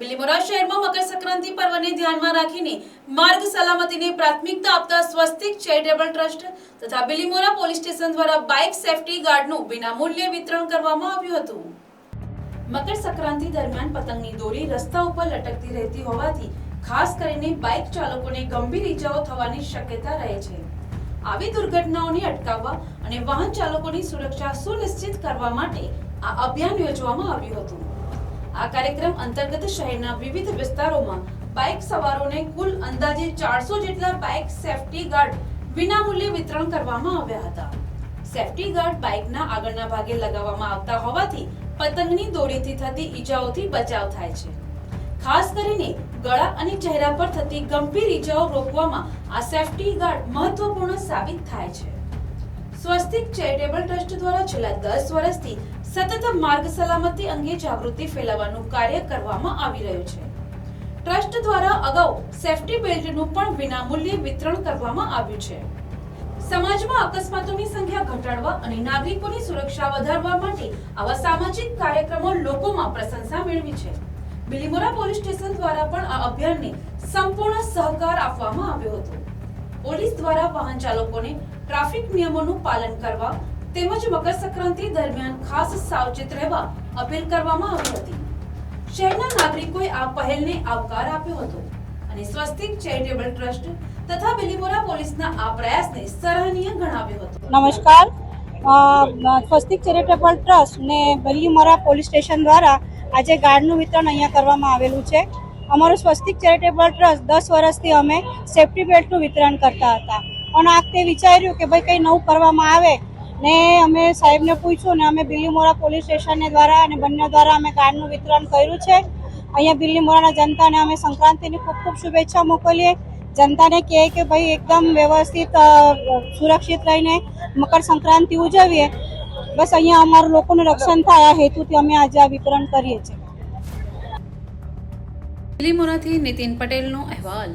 બિલીમોરા શહેરમાં મકર સંક્રાંતિ પર્વને ધ્યાનમાં રાખીને માર્ગ સલામતીને પ્રાથમિકતા આપતા સ્વસ્તિક ચેરિટેબલ ટ્રસ્ટ તથા બિલીમોરા પોલીસ સ્ટેશન દ્વારા બાઇક સેફટી ગાર્ડનું વિનામૂલ્યે વિતરણ કરવામાં આવ્યું હતું. મકર સંક્રાંતિ દરમિયાન પતંગની દોરી રસ્તા ઉપર લટકતી રહેતી હોવાથી ખાસ કરીને બાઇક ચાલકોને ગંભીર ઈજાઓ થવાની શક્યતા રહે છે. આવી દુર્ઘટનાઓને અટકાવવા અને વાહન ચાલકોની સુરક્ષા સુનિશ્ચિત કરવા માટે આ અભિયાન યોજવામાં આવ્યું હતું. આ કાર્યક્રમ અંતર્ગત શહેરના વિવિધ વિસ્તારોમાં બાઇક સવારોને કુલ અંદાજે ચારસો જેટલા બાઇક સેફટી ગાર્ડ વિનામૂલ્યે વિતરણ કરવામાં આવ્યા હતા. સેફટી ગાર્ડ બાઇકના આગળના ભાગે લગાવવામાં આવતા હોવાથી પતંગની દોરીથી થતી ઈજાઓથી બચાવ થાય છે. ખાસ કરીને ગળા અને ચહેરા પર થતી ગંભીર ઈજાઓ રોકવામાં આ સેફટી ગાર્ડ મહત્વપૂર્ણ સાબિત થાય છે. સ્વસ્તિક ચેરિટેબલ ટ્રસ્ટ દ્વારા છેલ્લા દસ વર્ષથી સતત માર્ગ સલામતી અંગે જાગૃતિ ફેલાવવાનું કાર્ય કરવામાં આવી રહ્યું છે. ટ્રસ્ટ દ્વારા અગાઉ સેફટી બેલ્ટનું પણ વિનામૂલ્યે વિતરણ કરવામાં આવ્યું છે. સમાજમાં અકસ્માતોની સંખ્યા ઘટાડવા અને નાગરિકોની સુરક્ષા વધારવા માટે આવા સામાજિક કાર્યક્રમો લોકોમાં પ્રશંસા મેળવી છે. બિલીમોરા પોલીસ સ્ટેશન દ્વારા પણ આ અભિયાનને સંપૂર્ણ સહકાર આપવામાં આવ્યો હતો. પોલીસ દ્વારા વાહન ચાલકોને ટ્રાફિક નિયમોનું પાલન કરવા તેમજ મકર સંક્રાંતિ દરમિયાન ખાસ સાવચેત રહેવા અપીલ કરવામાં આવી હતી. શહેરના નાગરિકોએ આ પહેલને આવકાર આપ્યો હતો અને સ્વસ્તિક ચેરિટેબલ ટ્રસ્ટ તથા બિલીપોરા પોલીસના આ પ્રયાસને સરાહનીય ગણાવ્યો હતો. નમસ્કાર. સ્વસ્તિક ચેરિટેબલ ટ્રસ્ટ ને બલીમરા પોલીસ સ્ટેશન દ્વારા આજે ગાર્ડનું વિતરણ અહીંયા કરવામાં આવેલું છે. અમારું સ્વસ્તિક ચેરિટેબલ ટ્રસ્ટ દસ વર્ષથી અમે સેફ્ટી બેલ્ટનું વિતરણ કરતા હતા. પણ આ વખતે વિચાર્યું કે ભાઈ કંઈ નવું કરવામાં આવે ને અમે સાહેબને પૂછ્યું ને અમે બિલીમોરા પોલીસ સ્ટેશનને દ્વારા અને બંને દ્વારા અમે કાર્ડનું વિતરણ કર્યું છે. અહીંયા બિલીમોરાના જનતાને અમે સંક્રાંતિની ખૂબ ખૂબ શુભેચ્છા મોકલીએ. જનતાને કહે કે ભાઈ એકદમ વ્યવસ્થિત સુરક્ષિત રહીને મકર સંક્રાંતિ ઉજવીએ. બસ અહીંયા અમારું લોકોનું રક્ષણ થાય, આ હેતુથી અમે આજે આ વિતરણ કરીએ છીએ. બિલીમોરાથી નીતિન પટેલનો અહેવાલ.